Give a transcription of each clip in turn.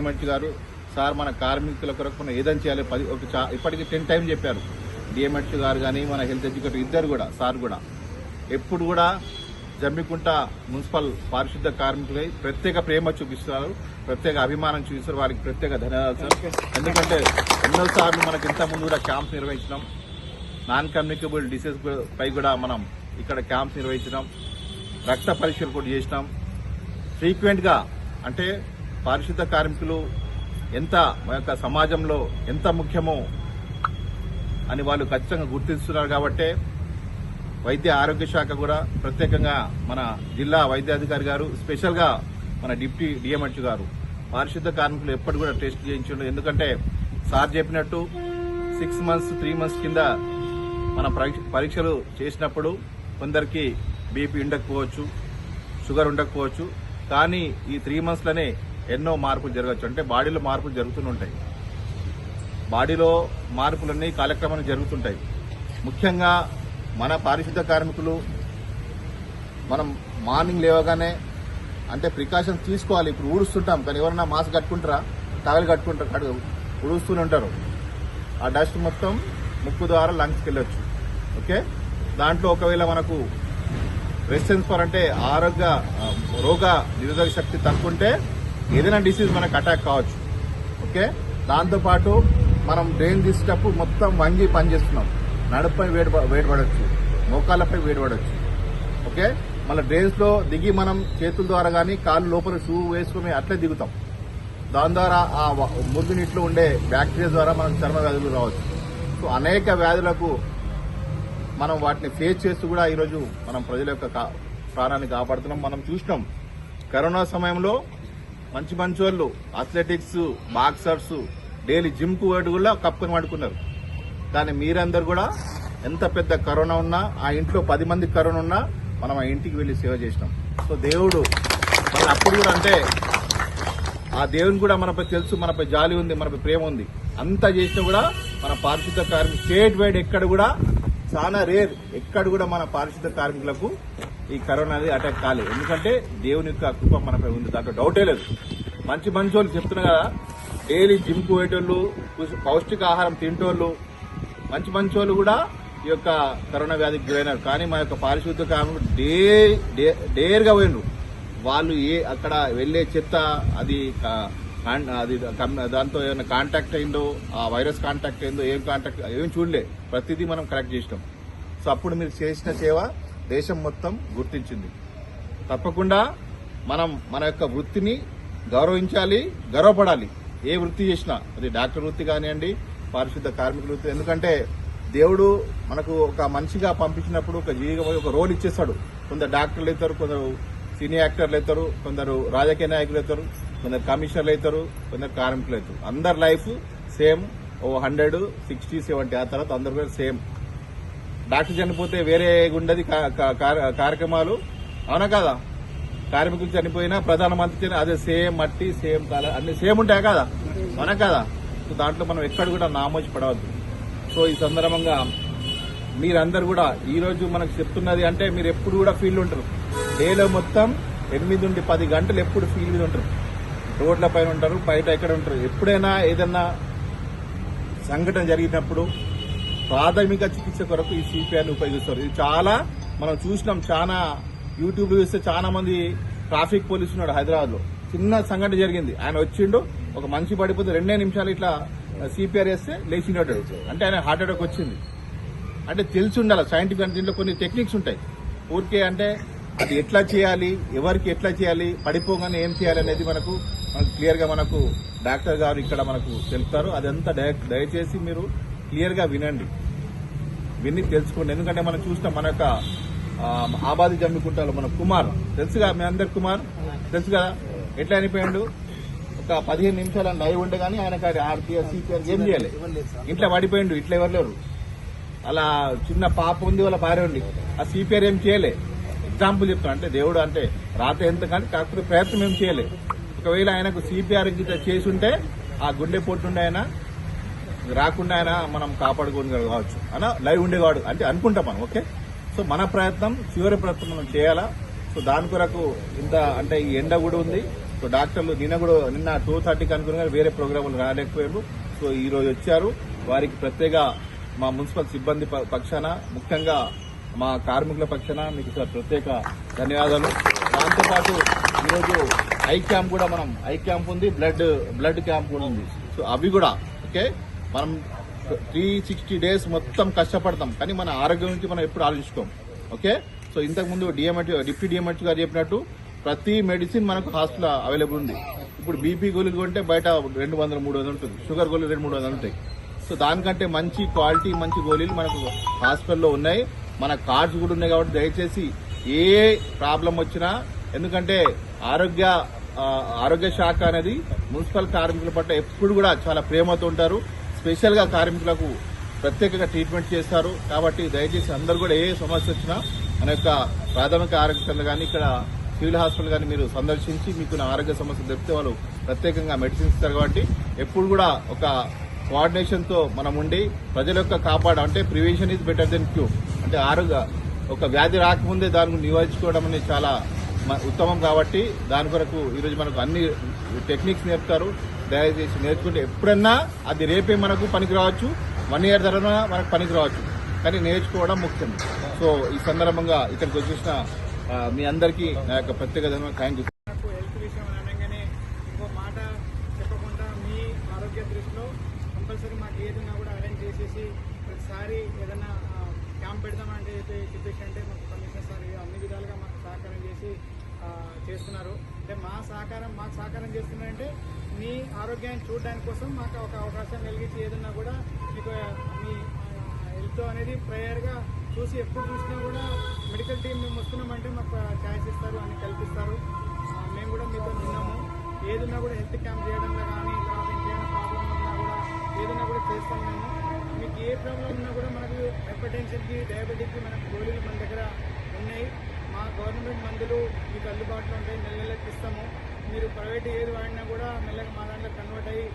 DMH గారు sir మన కార్మికుల కొరకు మనం చేయాలి పది ఒక ఇప్పటికీ ఇప్పటికి టెన్ టైం చెప్పారు. డిఎంహెచ్ గారు కానీ మన హెల్త్ ఎడ్యుకేటర్ ఇద్దరు కూడా సార్ కూడా. ఎప్పుడు కూడా జమ్మికుంట మున్సిపల్ పారిశుద్ధ కార్మికులై ప్రత్యేక ప్రేమ చూపిస్తున్నారు ప్రత్యేక అభిమానం చూపిస్తారు వారికి ప్రత్యేక ధన్యవాదాలు సార్. ఎందుకంటే ఎన్నోసార్లు మనకి ఇంతకుముందు ముందు కూడా క్యాంప్స్ నిర్వహించినాం. నాన్ కమ్యూనికబుల్ డిసీజ్ పై కూడా మనం ఇక్కడ క్యాంప్స్ నిర్వహించినాం. రక్త పరీక్షలు కూడా చేసినాం. ఫ్రీక్వెంట్గా అంటే పారిశుద్ధ కార్మికులు ఎంత మా యొక్క సమాజంలో ఎంత ముఖ్యమో అని వాళ్ళు ఖచ్చితంగా గుర్తిస్తున్నారు కాబట్టే వైద్య ఆరోగ్య శాఖ కూడా ప్రత్యేకంగా మన జిల్లా వైద్యాధికారి గారు స్పెషల్గా మన డిప్యూటీ డిఎంహెచ్ గారు పారిశుద్ధ కార్మికులు ఎప్పటి కూడా టెస్ట్ చేయించండు. ఎందుకంటే సార్ చెప్పినట్టు సిక్స్ మంత్స్ త్రీ మంత్స్ కింద మన పరీక్ష- పరీక్షలు చేసినప్పుడు కొందరికి బీపీ ఉండకపోవచ్చు షుగర్ ఉండకపోవచ్చు. కానీ ఈ త్రీ మంత్స్లోనే ఎన్నో మార్పులు జరగచ్చు. అంటే బాడీలో మార్పులు జరుగుతుంటాయి బాడీలో మార్పులన్నీ కాలక్రమాన్ని జరుగుతుంటాయి. ముఖ్యంగా మన పారిశుద్ధ కార్మికులు మనం మార్నింగ్ లేవగానే అంటే ప్రికాషన్స్ తీసుకోవాలి. ఇప్పుడు ఊడుస్తుంటాం. కానీ ఎవరన్నా మాస్క్ కట్టుకుంటారా? టవల్ కట్టుకుంటారు? కడు ఊడుస్తూనే ఉంటారు. ఆ డస్ట్ మొత్తం ముక్కు ద్వారా లంగ్స్కి వెళ్ళొచ్చు. ఓకే? దాంట్లో ఒకవేళ మనకు రెసిస్టెన్స్ ఫర్ అంటే ఆరోగ్య రోగ నిరోధక శక్తి తక్కువ ఉంటే ఏదైనా డిసీజ్ మనకు అటాక్ కావచ్చు. ఓకే దాంతోపాటు మనం డ్రైన్ తీసేటప్పుడు మొత్తం వంగి పనిచేస్తున్నాం. నడుపై వేడి వేడిపడవచ్చు మోకాళ్ళపై వేడిపడవచ్చు ఓకే మళ్ళీ డ్రైన్స్ దిగి మనం చేతుల ద్వారా కానీ కాళ్ళు లోపల షూ వేసుకుని అట్లే దిగుతాం. దాని ద్వారా ఆ వ- మురుగు నీటిలో ఉండే బ్యాక్టీరియా ద్వారా మనం చర్మ వ్యాధులు రావచ్చు. సో అనేక వ్యాధులకు మనం వాటిని ఫేస్ చేస్తూ కూడా ఈరోజు మనం ప్రజల యొక్క కా- ప్రాణాన్ని కాపాడుతున్నాం. మనం చూసినాం. కరోనా సమయంలో మంచి మంచి వాళ్ళు అథ్లెటిక్స్ బాక్సర్స్ డైలీ జిమ్కు కూడా కప్పుకొని పడుకున్నారు కానీ మీరందరూ కూడా ఎంత పెద్ద కరోనా ఉన్నా ఆ ఇంట్లో పది మంది కరోనా ఉన్నా మనం ఆ ఇంటికి వెళ్ళి సేవ చేసినాం. సో దేవుడు మన అప్పుడు కూడా అంటే ఆ దేవుని కూడా మనపై తెలుసు మనపై జాలి ఉంది మనపై ప్రేమ ఉంది. అంతా చేసినా కూడా మన పారిశుద్ధ కార్మిక స్టేట్ వైడ్ ఎక్కడ కూడా చాలా రేర్ ఎక్కడ కూడా మన పారిశుద్ధ కార్మికులకు ఈ కరోనా అనేది అటాక్ కాలేదు. ఎందుకంటే దేవుని యొక్క కృప మనపై ఉంది. దాంట్లో డౌటే లేదు. మంచి మంచి వాళ్ళు చెప్తున్నా కదా డైలీ జిమ్ పోయేటోళ్ళు పౌష్టిక ఆహారం తింటోళ్ళు మంచి మంచి వాళ్ళు కూడా ఈ యొక్క కరోనా వ్యాధికి గురైనారు. కానీ మా యొక్క పారిశుద్ధ కార్మికులు డే డే- డేర్గా పోయినరు వాళ్ళు ఏ అక్కడ వెళ్ళే చెత్త అది కా- అది దాంతో ఏమైనా కాంటాక్ట్ అయిందో ఆ వైరస్ కాంటాక్ట్ అయిందో ఏం కాంటాక్ట్ ఏం చూడలే. ప్రతిదీ మనం కరెక్ట్ చేసినాం. సో అప్పుడు మీరు చేసిన సేవ దేశం మొత్తం గుర్తించింది. తప్పకుండా మనం మన యొక్క వృత్తిని గౌరవించాలి గర్వపడాలి. ఏ వృత్తి చేసినా అది డాక్టర్ వృత్తి కానివ్వండి పారిశుద్ధ కార్మికుల వృత్తి. ఎందుకంటే దేవుడు మనకు ఒక మనిషిగా పంపించినప్పుడు ఒక జీవిగా ఒక రోల్ ఇచ్చేస్తాడు. కొందరు డాక్టర్లు అవుతారు కొందరు సినీ యాక్టర్లు అవుతారు కొందరు రాజకీయ నాయకులు అవుతారు కొందరు కమిషనర్లు అవుతారు కొందరు కార్మికులు అవుతారు. అందరి లైఫ్ సేమ్ ఓ హండ్రెడ్ సిక్స్టీ సెవెంటీ ఆ తర్వాత అందరు కూడా సేమ్ డాక్టర్ చనిపోతే వేరే ఉండది కా- కార్యక్రమాలు? అవునా కదా? కార్మికులు చనిపోయినా ప్రధానమంత్రి చని- అదే సేమ్ మట్టి సేమ్ తల అన్ని సేమ్ ఉంటాయి కదా? అవునా కదా? సో దాంట్లో మనం ఎక్కడ కూడా నామోచి పడవద్దు. సో ఈ సందర్భంగా మీరందరూ కూడా ఈరోజు మనకు చెప్తున్నది అంటే మీరు ఎప్పుడు కూడా ఫీల్డ్ ఉంటారు. డేలో మొత్తం ఎనిమిది నుండి పది గంటలు ఎప్పుడు ఫీల్డ్ మీద ఉంటారు. రోడ్ల పైన ఉంటారు బయట ఎక్కడ ఉంటారు. ఎప్పుడైనా ఏదన్నా సంఘటన జరిగినప్పుడు ప్రాథమిక చికిత్స కొరకు ఈ సిపిఆర్ని ఉపయోగిస్తారు. ఇది చాలా మనం చూసినాం చాలా యూట్యూబ్ చూస్తే చాలా మంది ట్రాఫిక్ పోలీసు ఉన్నాడు హైదరాబాద్లో. చిన్న సంఘటన జరిగింది. ఆయన వచ్చిండు ఒక మనిషి పడిపోతే రెండే నిమిషాలు ఇట్లా సిపిఆర్ వేస్తే లేచినట్టు. అంటే ఆయన హార్ట్ అటాక్ వచ్చింది. అంటే తెలిసి ఉండాలి సైంటిఫిక్ అంటే దీంట్లో కొన్ని టెక్నిక్స్ ఉంటాయి. ఊరికే అంటే అది ఎట్లా చేయాలి ఎవరికి ఎట్లా చేయాలి పడిపోగానే ఏం చేయాలి అనేది మనకు మనకు క్లియర్గా మనకు డాక్టర్ గారు ఇక్కడ మనకు తెలుపుతారు. అదంతా డైరెక్ట్ దయచేసి మీరు క్లియర్గా వినండి. విని తెలుసుకోండి. ఎందుకంటే మనం చూస్తాం మన యొక్క ఆబాది జమ్మికుంటాలో మన కుమార్. తెలుసుగా మీ అందరు కుమార్? తెలుసు కదా ఎట్లా అనిపోయాడు ఒక పదిహేను నిమిషాలు లైవ్ ఉండే కానీ ఆయనకు ఆర్టీఆర్ సిపిఆర్ ఏం చేయాలి. ఇంట్లో పడిపోయిండు. ఇట్లా ఎవరు లేరు. అలా చిన్న పాప ఉంది వాళ్ళ భార్య ఉంది. ఆ సిపిఆర్ ఏం చేయలే. ఎగ్జాంపుల్ చెప్తాను అంటే దేవుడు అంటే రాత ఎంత కానీ కాకపోతే ప్రయత్నం ఏం చేయలే. ఒకవేళ ఆయనకు సిపిఆర్ చేసి ఉంటే ఆ గుండె పొట్టుండే ఆయన రాకుండా ఆయన మనం కాపాడుకోని కావచ్చు. అన్న లైవ్ ఉండేవాడు అంటే అనుకుంటాం మనం ఓకే? సో మన ప్రయత్నం చివరి ప్రయత్నం మనం చేయాలా? సో దాని కొరకు ఇంత అంటే ఈ ఎండ కూడా ఉంది. సో డాక్టర్లు నిన్న కూడా నిన్న టూ థర్టీకి అనుకుని వేరే ప్రోగ్రాములు రాలేకపోయారు. సో ఈ రోజు వచ్చారు. వారికి ప్రత్యేక మా మున్సిపల్ సిబ్బంది ప- పక్షాన ముఖ్యంగా మా కార్మికుల పక్షాన మీకు సార్ ప్రత్యేక ధన్యవాదాలు. దాంతోపాటు ఈరోజు ఐ క్యాంప్ కూడా మనం ఐ క్యాంప్ ఉంది బ్లడ్ బ్లడ్ క్యాంప్ కూడా ఉంది. సో అవి కూడా ఓకే? మనం త్రీ సిక్స్టీ డేస్ మొత్తం కష్టపడతాం కానీ మన ఆరోగ్యం గురించి మనం ఎప్పుడు ఆలోచించుకోం. ఓకే? సో ఇంతకుముందు డిఎంహెచ్ డిప్యూటీ డిఎంహెచ్ గారు చెప్పినట్టు ప్రతి మెడిసిన్ మనకు హాస్టల్ అవైలబుల్ ఉంది. ఇప్పుడు బీపీ గోళీలు కొంటే బయట రెండు వందల మూడు వందలు ఉంటుంది. షుగర్ గోళీలు రెండు మూడు వందలు ఉంటాయి. సో దానికంటే మంచి క్వాలిటీ మంచి గోళీలు మనకు హాస్పిటల్లో ఉన్నాయి. మన కార్డ్స్ కూడా ఉన్నాయి కాబట్టి దయచేసి ఏ ప్రాబ్లం వచ్చినా ఎందుకంటే ఆరోగ్య ఆరోగ్య శాఖ అనేది మున్సిపల్ కార్మికుల పట్ల ఎప్పుడు కూడా చాలా ప్రేమతో ఉంటారు. స్పెషల్గా కార్మికులకు ప్రత్యేకంగా ట్రీట్మెంట్ చేస్తారు. కాబట్టి దయచేసి అందరూ కూడా ఏ సమస్య వచ్చినా మన యొక్క ప్రాథమిక ఆరోగ్య కేంద్రం కానీ ఇక్కడ సివిల్ హాస్పిటల్ కానీ మీరు సందర్శించి మీకు ఆరోగ్య సమస్యలు చెప్తే వాళ్ళు ప్రత్యేకంగా మెడిసిన్స్ ఇస్తారు. కాబట్టి ఎప్పుడు కూడా ఒక కోఆర్డినేషన్తో మనం ఉండి ప్రజల యొక్క కాపాడ అంటే prevention is better than cure అంటే ఆరోగ్య ఒక వ్యాధి రాకముందే దాన్ని నివారించుకోవడం అనేది చాలా ఉత్తమం కాబట్టి దాని కొరకు ఈరోజు మనకు అన్ని టెక్నిక్స్ నేర్పుతారు. దయచేసి నేర్చుకుంటే ఎప్పుడన్నా అది రేపే మనకు పనికి రావచ్చు. వన్ ఇయర్ తర్వాత మనకు పనికి రావచ్చు. కానీ నేర్చుకోవడం ముఖ్యం. సో ఈ సందర్భంగా ఇక్కడికి వచ్చేసిన మీ అందరికీ నా యొక్క ప్రత్యేక ధన్యవాదాలు. థ్యాంక్ యూ నాకు హెల్త్ విషయం అనగానే ఇంకో మాట చెప్పకుండా మీ ఆరోగ్య దృష్టిలో కంపల్సరీ మాకు ఏదైనా కూడా అరేంజ్ చేసేసి ప్రతిసారి ఏదైనా క్యాంప్ పెడదామంటే చెప్పేసి అంటే మాకు కమిషనర్ సార్ అన్ని విధాలుగా మాకు సహకారం చేసి చేస్తున్నారు. అంటే మా సహకారం మాకు సహకారం చేస్తున్నారంటే మీ ఆరోగ్యాన్ని చూడడానికి కోసం మాకు ఒక అవకాశం కలిగించి ఏదన్నా కూడా మీకు మీ హెల్త్ అనేది ప్రేయర్గా చూసి ఎప్పుడు చూసినా కూడా మెడికల్ టీం మేము వస్తున్నామంటే మాకు ఛాన్స్ ఇస్తారు అని కల్పిస్తారు. మేము కూడా మీతో ఉన్నాము. ఏదన్నా కూడా హెల్త్ క్యాంప్ చేయడంలో కానీ తర్వాత ఇంకేమైనా ప్రాబ్లం ఉన్నా కూడా ఏదన్నా కూడా చేస్తాం మేము. మీకు ఏ ప్రాబ్లం ఉన్నా కూడా మనకు హైపర్ టెన్షన్కి డయాబెటిక్కి మనకు గోళీలు మన దగ్గర ఉన్నాయి. మా గవర్నమెంట్ మందులు మీకు అందుబాటులో ఉంటాయి నెల నెలకి ఇస్తాము. మీరు ప్రైవేట్ ఏది వాడినా కూడా మెల్లగా మా దాంట్లో కన్వర్ట్ అయ్యి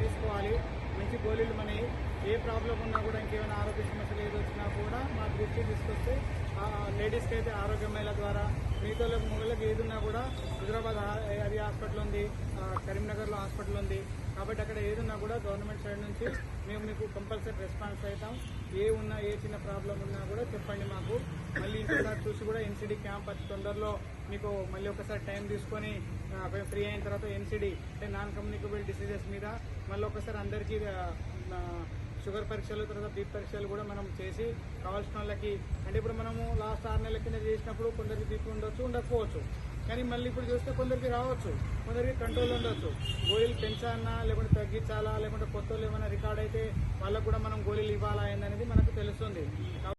తీసుకోవాలి. మంచి గోళీలు మనవి. ఏ ప్రాబ్లం ఉన్నా కూడా ఇంకేమైనా ఆరోగ్య సమస్యలు ఏది వచ్చినా కూడా మా దృష్టి తీసుకొస్తే లేడీస్కి అయితే ఆరోగ్య మేళ ద్వారా మిగతా మొగలకు ఏది ఉన్నా కూడా హైదరాబాద్ అది హాస్పిటల్ ఉంది కరీంనగర్లో హాస్పిటల్ ఉంది. కాబట్టి అక్కడ ఏదున్నా కూడా గవర్నమెంట్ సైడ్ నుంచి మేము మీకు కంపల్సరీ రెస్పాన్స్ అవుతాం ఏ ఉన్నా ఏ చిన్న ప్రాబ్లం ఉన్నా కూడా చెప్పండి మాకు. మళ్ళీ ఇంకోసారి చూసి కూడా ఎన్సీడీ క్యాంప్ అతి తొందరలో మీకు మళ్ళీ ఒకసారి టైం తీసుకొని ఫ్రీ అయిన తర్వాత ఎన్సీడీ అంటే నాన్ కమ్యూనికబుల్ డిసీజెస్ మీద మళ్ళీ ఒకసారి అందరికీ షుగర్ పరీక్షలు తర్వాత బీపీ పరీక్షలు కూడా మనం చేసి కావాల్సిన వాళ్ళకి అంటే ఇప్పుడు మనము లాస్ట్ ఆరు నెలల కింద చేసినప్పుడు కొందరికి బీపీ ఉండొచ్చు ఉండకపోవచ్చు. కానీ మళ్ళీ ఇప్పుడు చూస్తే కొందరికి రావచ్చు. కొందరికి కంట్రోల్ ఉండొచ్చు. గోళీలు పెంచాలన్నా లేకుంటే తగ్గించాలా లేకుంటే కొత్త ఏమైనా రికార్డ్ అయితే వాళ్ళకు కూడా మనం గోళీలు ఇవ్వాలా అనేది మనకు తెలుస్తుంది.